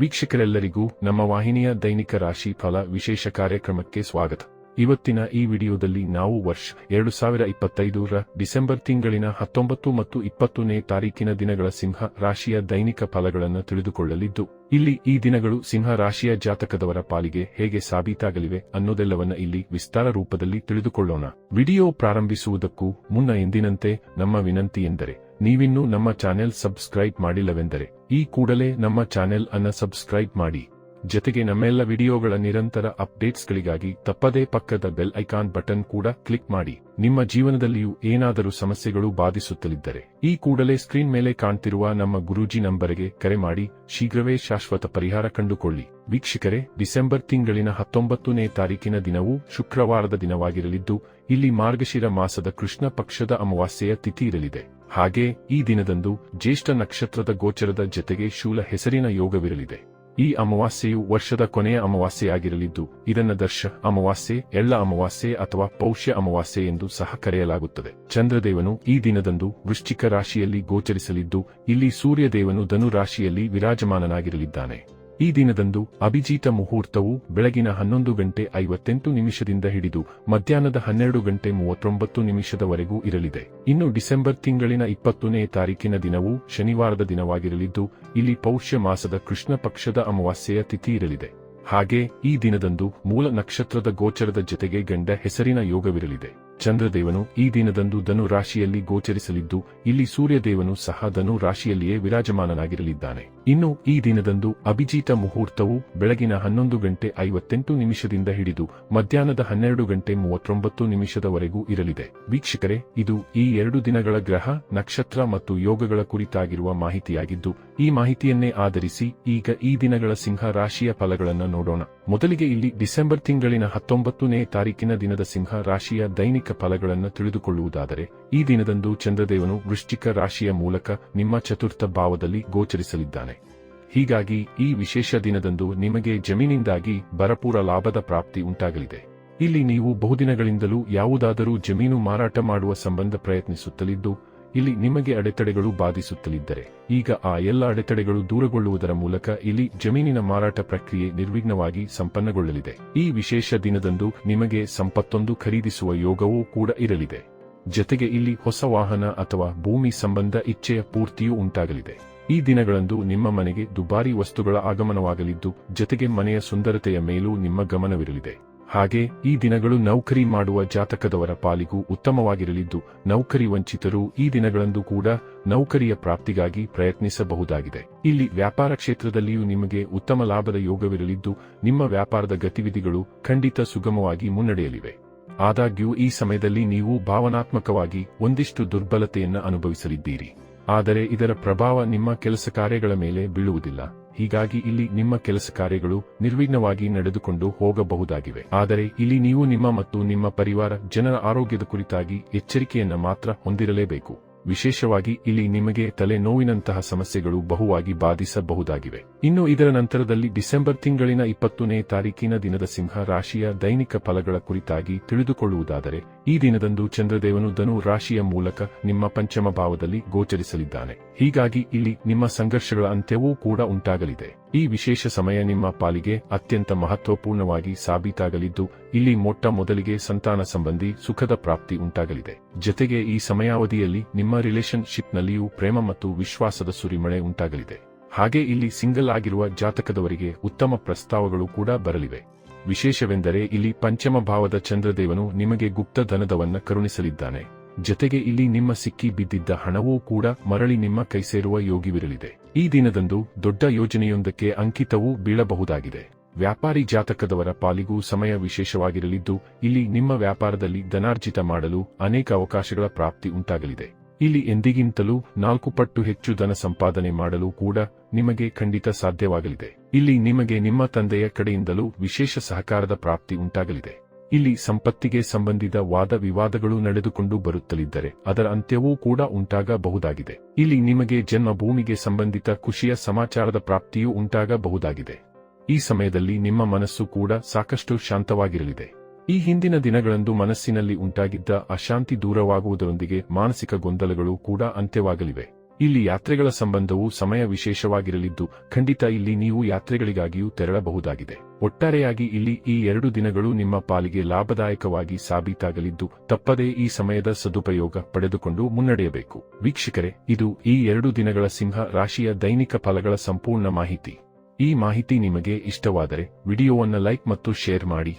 ವೀಕ್ಷಕರೆಲ್ಲರಿಗೂ ನಮ್ಮ ವಾಹಿನಿಯ ದೈನಿಕ ರಾಶಿ ಫಲ ವಿಶೇಷ ಕಾರ್ಯಕ್ರಮಕ್ಕೆ ಸ್ವಾಗತ. ಇವತ್ತಿನ ಈ ವಿಡಿಯೋದಲ್ಲಿ ನಾವು ವರ್ಷ ಎರಡು ಸಾವಿರ ಇಪ್ಪತ್ತೈದರ ಡಿಸೆಂಬರ್ ತಿಂಗಳಿನ ಹತ್ತೊಂಬತ್ತು ಮತ್ತು ಇಪ್ಪತ್ತನೇ ತಾರೀಕಿನ ದಿನಗಳ ಸಿಂಹ ರಾಶಿಯ ದೈನಿಕ ಫಲಗಳನ್ನು ತಿಳಿದುಕೊಳ್ಳಲಿದ್ದು, ಇಲ್ಲಿ ಈ ದಿನಗಳು ಸಿಂಹ ರಾಶಿಯ ಜಾತಕದವರ ಪಾಲಿಗೆ ಹೇಗೆ ಸಾಬೀತಾಗಲಿವೆ ಅನ್ನೋದೆಲ್ಲವನ್ನ ಇಲ್ಲಿ ವಿಸ್ತಾರ ರೂಪದಲ್ಲಿ ತಿಳಿದುಕೊಳ್ಳೋಣ. ವಿಡಿಯೋ ಪ್ರಾರಂಭಿಸುವುದಕ್ಕೂ ಮುನ್ನ ಎಂದಿನಂತೆ ನಮ್ಮ ವಿನಂತಿ ಎಂದರೆ, ನೀವಿನ್ನೂ ನಮ್ಮ ಚಾನೆಲ್ ಸಬ್ಸ್ಕ್ರೈಬ್ ಮಾಡಿಲ್ಲವೆಂದರೆ ಈ ಕೂಡಲೇ ನಮ್ಮ ಚಾನೆಲ್ ಅನ್ನ ಸಬ್ಸ್ಕ್ರೈಬ್ ಮಾಡಿ. ಜೊತೆಗೆ ನಮ್ಮೆಲ್ಲ ವಿಡಿಯೋಗಳ ನಿರಂತರ ಅಪ್ಡೇಟ್ಸ್ಗಳಿಗಾಗಿ ತಪ್ಪದೇ ಪಕ್ಕದ ಬೆಲ್ ಐಕಾನ್ ಬಟನ್ ಕೂಡ ಕ್ಲಿಕ್ ಮಾಡಿ. ನಿಮ್ಮ ಜೀವನದಲ್ಲಿಯೂ ಏನಾದರೂ ಸಮಸ್ಯೆಗಳು ಬಾಧಿಸುತ್ತಲಿದ್ದರೆ ಈ ಕೂಡಲೇ ಸ್ಕ್ರೀನ್ ಮೇಲೆ ಕಾಣ್ತಿರುವ ನಮ್ಮ ಗುರೂಜಿ ನಂಬರಿಗೆ ಕರೆ ಮಾಡಿ. ಶೀಘ್ರವೇ ಶಾಶ್ವತ ಪರಿಹಾರ ಕಂಡುಕೊಳ್ಳಿ. ವೀಕ್ಷಕರೇ, ಡಿಸೆಂಬರ್ ತಿಂಗಳಿನ ಹತ್ತೊಂಬತ್ತನೇ ತಾರೀಕಿನ ದಿನವೂ ಶುಕ್ರವಾರದ ದಿನವಾಗಿರಲಿದ್ದು, ಇಲ್ಲಿ ಮಾರ್ಗಶಿರ ಮಾಸದ ಕೃಷ್ಣ ಪಕ್ಷದ ಅಮಾವಾಸ್ಯೆಯ ತಿಥಿ ಇರಲಿದೆ. ಹಾಗೆ ಈ ದಿನದಂದು ಜ್ಯೇಷ್ಠ ನಕ್ಷತ್ರದ ಗೋಚರದ ಜತೆಗೆ ಶೂಲ ಹೆಸರಿನ ಯೋಗವಿರಲಿದೆ. ಈ ಅಮಾವಾಸ್ಯೆಯು ವರ್ಷದ ಕೊನೆಯ ಅಮಾವಾಸ್ಯೆಯಾಗಿರಲಿದ್ದು, ಇದನ್ನ ದರ್ಶ, ಅಮಾವಾಸ್ಯೆ, ಎಳ್ಳ ಅಮಾವಾಸ್ಯೆ ಅಥವಾ ಪೌಷ್ಯ ಅಮಾವಾಸ್ಯೆ ಎಂದು ಸಹ ಕರೆಯಲಾಗುತ್ತದೆ. ಚಂದ್ರದೇವನು ಈ ದಿನದಂದು ವೃಶ್ಚಿಕ ರಾಶಿಯಲ್ಲಿ ಗೋಚರಿಸಲಿದ್ದು, ಇಲ್ಲಿ ಸೂರ್ಯದೇವನು ಧನು ರಾಶಿಯಲ್ಲಿ ವಿರಾಜಮಾನನಾಗಿರಲಿದ್ದಾನೆ. ಈ ದಿನದಂದು ಅಭಿಜೀತ ಮುಹೂರ್ತವು ಬೆಳಗಿನ ಹನ್ನೊಂದು ಗಂಟೆ ಐವತ್ತೆಂಟು ನಿಮಿಷದಿಂದ ಹಿಡಿದು ಮಧ್ಯಾಹ್ನದ ಹನ್ನೆರಡು ಗಂಟೆ ಮೂವತ್ತೊಂಬತ್ತು ನಿಮಿಷದವರೆಗೂ ಇರಲಿದೆ. ಇನ್ನು ಡಿಸೆಂಬರ್ ತಿಂಗಳಿನ ಇಪ್ಪತ್ತನೇ ತಾರೀಕಿನ ದಿನವು ಶನಿವಾರದ ದಿನವಾಗಿರಲಿದ್ದು, ಇಲ್ಲಿ ಪೌಷ್ಯ ಮಾಸದ ಕೃಷ್ಣ ಪಕ್ಷದ ಅಮಾವಾಸ್ಯೆಯ ತಿಥಿ ಇರಲಿದೆ. ಹಾಗೆ ಈ ದಿನದಂದು ಮೂಲ ನಕ್ಷತ್ರದ ಗೋಚರದ ಜೊತೆಗೆ ಗಂಡ ಹೆಸರಿನ ಯೋಗವಿರಲಿದೆ. ಚಂದ್ರದೇವನು ಈ ದಿನದಂದು ಧನು ರಾಶಿಯಲ್ಲಿ ಗೋಚರಿಸಲಿದ್ದು, ಇಲ್ಲಿ ಸೂರ್ಯದೇವನು ಸಹ ಧನು ರಾಶಿಯಲ್ಲಿಯೇ ವಿರಾಜಮಾನನಾಗಿರಲಿದ್ದಾನೆ. ಇನ್ನು ಈ ದಿನದಂದು ಅಭಿಜಿತ ಮುಹೂರ್ತವು ಬೆಳಗಿನ ಹನ್ನೊಂದು ಗಂಟೆ ಐವತ್ತೆಂಟು ನಿಮಿಷದಿಂದ ಹಿಡಿದು, ಮಧ್ಯಾಹ್ನದ ಹನ್ನೆರಡು ಗಂಟೆ ಮೂವತ್ತೊಂಬತ್ತು ನಿಮಿಷದವರೆಗೂ ಇರಲಿದೆ. ವೀಕ್ಷಕರೇ, ಇದು ಈ ಎರಡು ದಿನಗಳ ಗ್ರಹ, ನಕ್ಷತ್ರ ಮತ್ತು ಯೋಗಗಳ ಕುರಿತಾಗಿರುವ ಮಾಹಿತಿಯಾಗಿದ್ದು, ಈ ಮಾಹಿತಿಯನ್ನೇ ಆಧರಿಸಿ ಈಗ ಈ ದಿನಗಳ ಸಿಂಹ ರಾಶಿಯ ಫಲಗಳನ್ನು ನೋಡೋಣ. ಮೊದಲಿಗೆ ಇಲ್ಲಿ ಡಿಸೆಂಬರ್ ತಿಂಗಳಿನ ಹತ್ತೊಂಬತ್ತನೇ ತಾರೀಕಿನ ದಿನದ ಸಿಂಹ ರಾಶಿಯ ದೈನಿಕ ಫಲಗಳನ್ನು ತಿಳಿದುಕೊಳ್ಳುವುದಾದರೆ, ಈ ದಿನದಂದು ಚಂದ್ರದೇವನು ವೃಶ್ಚಿಕ ರಾಶಿಯ ಮೂಲಕ ನಿಮ್ಮ ಚತುರ್ಥ ಭಾವದಲ್ಲಿ ಗೋಚರಿಸಲಿದ್ದಾನೆ. ಹೀಗಾಗಿ, ಈ ವಿಶೇಷ ದಿನದಂದು ನಿಮಗೆ ಜಮೀನಿಂದಾಗಿ ಭರಪೂರ ಲಾಭದ ಪ್ರಾಪ್ತಿ ಉಂಟಾಗಲಿದೆ. ಇಲ್ಲಿ ನೀವು ಬಹುದಿನಗಳಿಂದಲೂ ಯಾವುದಾದರೂ ಜಮೀನು ಮಾರಾಟ ಮಾಡುವ ಸಂಬಂಧ ಪ್ರಯತ್ನಿಸುತ್ತಲಿದ್ದು ಇಲ್ಲಿ ನಿಮಗೆ ಅಡೆತಡೆಗಳು ಬಾಧಿಸುತ್ತಲಿದ್ದರೆ, ಈಗ ಆ ಎಲ್ಲ ಅಡೆತಡೆಗಳು ದೂರಗೊಳ್ಳುವುದರ ಮೂಲಕ ಇಲ್ಲಿ ಜಮೀನಿನ ಮಾರಾಟ ಪ್ರಕ್ರಿಯೆ ನಿರ್ವಿಘ್ನವಾಗಿ ಸಂಪನ್ನಗೊಳ್ಳಲಿದೆ. ಈ ವಿಶೇಷ ದಿನದಂದು ನಿಮಗೆ ಸಂಪತ್ತೊಂದು ಖರೀದಿಸುವ ಯೋಗವೂ ಕೂಡ ಇರಲಿದೆ. ಜತೆಗೆ ಇಲ್ಲಿ ಹೊಸ ವಾಹನ ಅಥವಾ ಭೂಮಿ ಸಂಬಂಧ ಇಚ್ಛೆಯ ಪೂರ್ತಿಯೂ ಉಂಟಾಗಲಿದೆ. ಈ ದಿನಗಳಂದು ನಿಮ್ಮ ಮನೆಗೆ ದುಬಾರಿ ವಸ್ತುಗಳ ಆಗಮನವಾಗಲಿದ್ದು, ಜತೆಗೆ ಮನೆಯ ಸುಂದರತೆಯ ಮೇಲೂ ನಿಮ್ಮ ಗಮನವಿರಲಿದೆ. ಹಾಗೆ ಈ ದಿನಗಳು ನೌಕರಿ ಮಾಡುವ ಜಾತಕದವರ ಪಾಲಿಗೂ ಉತ್ತಮವಾಗಿರಲಿದ್ದು, ನೌಕರಿ ವಂಚಿತರು ಈ ದಿನಗಳಂದು ಕೂಡ ನೌಕರಿಯ ಪ್ರಾಪ್ತಿಗಾಗಿ ಪ್ರಯತ್ನಿಸಬಹುದಾಗಿದೆ. ಇಲ್ಲಿ ವ್ಯಾಪಾರ ಕ್ಷೇತ್ರದಲ್ಲಿಯೂ ನಿಮಗೆ ಉತ್ತಮ ಲಾಭದ ಯೋಗವಿರಲಿದ್ದು, ನಿಮ್ಮ ವ್ಯಾಪಾರದ ಗತಿವಿಧಿಗಳು ಖಂಡಿತ ಸುಗಮವಾಗಿ ಮುನ್ನಡೆಯಲಿವೆ. ಆದಾಗ್ಯೂ ಈ ಸಮಯದಲ್ಲಿ ನೀವು ಭಾವನಾತ್ಮಕವಾಗಿ ಒಂದಿಷ್ಟು ದುರ್ಬಲತೆಯನ್ನು ಅನುಭವಿಸಲಿದ್ದೀರಿ. ಆದರೆ ಇದರ ಪ್ರಭಾವ ನಿಮ್ಮ ಕೆಲಸ ಕಾರ್ಯಗಳ ಮೇಲೆ ಬೀಳುವುದಿಲ್ಲ. ಹೀಗಾಗಿ ಇಲ್ಲಿ ನಿಮ್ಮ ಕೆಲಸ ಕಾರ್ಯಗಳು ನಿರ್ವಿಘ್ನವಾಗಿ ನಡೆದುಕೊಂಡು ಹೋಗಬಹುದಾಗಿವೆ. ಆದರೆ ಇಲ್ಲಿ ನೀವು ನಿಮ್ಮ ಮತ್ತು ನಿಮ್ಮ ಪರಿವಾರ ಜನರ ಆರೋಗ್ಯದ ಕುರಿತಾಗಿ ಎಚ್ಚರಿಕೆಯನ್ನ ಮಾತ್ರ ಹೊಂದಿರಲೇಬೇಕು. ವಿಶೇಷವಾಗಿ ಇಲ್ಲಿ ನಿಮಗೆ ತಲೆ ನೋವಿನಂತಹ ಸಮಸ್ಯೆಗಳು ಬಹುವಾಗಿ ಬಾಧಿಸಬಹುದಾಗಿವೆ. ಇನ್ನು ಇದರ ನಂತರದಲ್ಲಿ ಡಿಸೆಂಬರ್ ತಿಂಗಳಿನ ಇಪ್ಪತ್ತನೇ ತಾರೀಕಿನ ದಿನದ ಸಿಂಹ ರಾಶಿಯ ದೈನಿಕ ಫಲಗಳ ಕುರಿತಾಗಿ ತಿಳಿದುಕೊಳ್ಳುವುದಾದರೆ, ಈ ದಿನದಂದು ಚಂದ್ರದೇವನು ಧನು ರಾಶಿಯ ಮೂಲಕ ನಿಮ್ಮ ಪಂಚಮ ಭಾವದಲ್ಲಿ ಗೋಚರಿಸಲಿದ್ದಾನೆ. ಹೀಗಾಗಿ ಇಲ್ಲಿ ನಿಮ್ಮ ಸಂಘರ್ಷಗಳ ಅಂತ್ಯವೂ ಕೂಡ ಉಂಟಾಗಲಿದೆ. ಈ ವಿಶೇಷ ಸಮಯ ನಿಮ್ಮ ಪಾಲಿಗೆ ಅತ್ಯಂತ ಮಹತ್ವಪೂರ್ಣವಾಗಿ ಸಾಬೀತಾಗಲಿದ್ದು, ಇಲ್ಲಿ ಮೊಟ್ಟ ಮೊದಲಿಗೆ ಸಂತಾನ ಸಂಬಂಧಿ ಸುಖದ ಪ್ರಾಪ್ತಿ ಉಂಟಾಗಲಿದೆ. ಜತೆಗೆ ಈ ಸಮಯಾವಧಿಯಲ್ಲಿ ನಿಮ್ಮ ರಿಲೇಷನ್ಶಿಪ್ನಲ್ಲಿಯೂ ಪ್ರೇಮ ಮತ್ತು ವಿಶ್ವಾಸದ ಸುರಿಮಳೆ ಉಂಟಾಗಲಿದೆ. ಹಾಗೆ ಇಲ್ಲಿ ಸಿಂಗಲ್ ಆಗಿರುವ ಜಾತಕದವರಿಗೆ ಉತ್ತಮ ಪ್ರಸ್ತಾವಗಳು ಕೂಡ ಬರಲಿವೆ. ವಿಶೇಷವೆಂದರೆ ಇಲ್ಲಿ ಪಂಚಮ ಭಾವದ ಚಂದ್ರದೇವನು ನಿಮಗೆ ಗುಪ್ತ ಧನದವನ್ನ ಕರುಣಿಸಲಿದ್ದಾನೆ. ಜತೆಗೆ ಇಲ್ಲಿ ನಿಮ್ಮ ಸಿಕ್ಕಿ ಬಿದ್ದಿದ್ದ ಹಣವೂ ಕೂಡ ಮರಳಿ ನಿಮ್ಮ ಕೈ ಸೇರುವ ಯೋಗಿವಿರಲಿದೆ. ಈ ದಿನದಂದು ದೊಡ್ಡ ಯೋಜನೆಯೊಂದಕ್ಕೆ ಅಂಕಿತವೂ ಬೀಳಬಹುದಾಗಿದೆ. ವ್ಯಾಪಾರಿ ಜಾತಕದವರ ಪಾಲಿಗೂ ಸಮಯ ವಿಶೇಷವಾಗಿರಲಿದ್ದು, ಇಲ್ಲಿ ನಿಮ್ಮ ವ್ಯಾಪಾರದಲ್ಲಿ ಧನಾರ್ಜಿತ ಮಾಡಲು ಅನೇಕ ಅವಕಾಶಗಳ ಪ್ರಾಪ್ತಿ ಉಂಟಾಗಲಿದೆ. ಇಲ್ಲಿ ಎಂದಿಗಿಂತಲೂ ನಾಲ್ಕು ಪಟ್ಟು ಹೆಚ್ಚು ಧನ ಸಂಪಾದನೆ ಮಾಡಲು ಕೂಡ ನಿಮಗೆ ಖಂಡಿತ ಸಾಧ್ಯವಾಗಲಿದೆ. ಇಲ್ಲಿ ನಿಮಗೆ ನಿಮ್ಮ ತಂದೆಯ ಕಡೆಯಿಂದಲೂ ವಿಶೇಷ ಸಹಕಾರದ ಪ್ರಾಪ್ತಿ ಉಂಟಾಗಲಿದೆ. ಇಲ್ಲಿ ಸಂಪತ್ತಿಗೆ ಸಂಬಂಧಿತ ವಾದ ವಿವಾದಗಳು ನಡೆದುಕೊಂಡು ಬರುತ್ತಲಿದ್ದರೆ ಅದರ ಅಂತ್ಯವೂ ಕೂಡ ಉಂಟಾಗಬಹುದಾಗಿದೆ. ಇಲ್ಲಿ ನಿಮಗೆ ಜನ್ಮಭೂಮಿಗೆ ಸಂಬಂಧಿತ ಖುಷಿಯ ಸಮಾಚಾರದ ಪ್ರಾಪ್ತಿಯೂ ಉಂಟಾಗಬಹುದಾಗಿದೆ. ಈ ಸಮಯದಲ್ಲಿ ನಿಮ್ಮ ಮನಸ್ಸು ಕೂಡ ಸಾಕಷ್ಟು ಶಾಂತವಾಗಿರಲಿದೆ. ಈ ಹಿಂದಿನ ದಿನಗಳಂದು ಮನಸ್ಸಿನಲ್ಲಿ ಉಂಟಾಗಿದ್ದ ಅಶಾಂತಿ ದೂರವಾಗುವುದರೊಂದಿಗೆ ಮಾನಸಿಕ ಗೊಂದಲಗಳು ಕೂಡ ಅಂತ್ಯವಾಗಲಿವೆ. ಇಲ್ಲಿ ಯಾತ್ರೆಗಳ ಸಂಬಂಧವು ಸಮಯ ವಿಶೇಷವಾಗಿರಲಿದ್ದು, ಖಂಡಿತ ಇಲ್ಲಿ ನೀವು ಯಾತ್ರೆಗಳಿಗಾಗಿಯೂ ತೆರಳಬಹುದಾಗಿದೆ. ಒಟ್ಟಾರೆಯಾಗಿ ಇಲ್ಲಿ ಈ ಎರಡು ದಿನಗಳು ನಿಮ್ಮ ಪಾಲಿಗೆ ಲಾಭದಾಯಕವಾಗಿ ಸಾಬೀತಾಗಲಿದ್ದು, ತಪ್ಪದೇ ಈ ಸಮಯದ ಸದುಪಯೋಗ ಪಡೆದುಕೊಂಡು ಮುನ್ನಡೆಯಬೇಕು. ವೀಕ್ಷಕರೇ, ಇದು ಈ ಎರಡು ದಿನಗಳ ಸಿಂಹ ರಾಶಿಯ ದೈನಿಕ ಫಲಗಳ ಸಂಪೂರ್ಣ ಮಾಹಿತಿ. ಈ ಮಾಹಿತಿ ನಿಮಗೆ ಇಷ್ಟವಾದರೆ, ವಿಡಿಯೋವನ್ನು ಲೈಕ್ ಮತ್ತು ಶೇರ್ ಮಾಡಿ.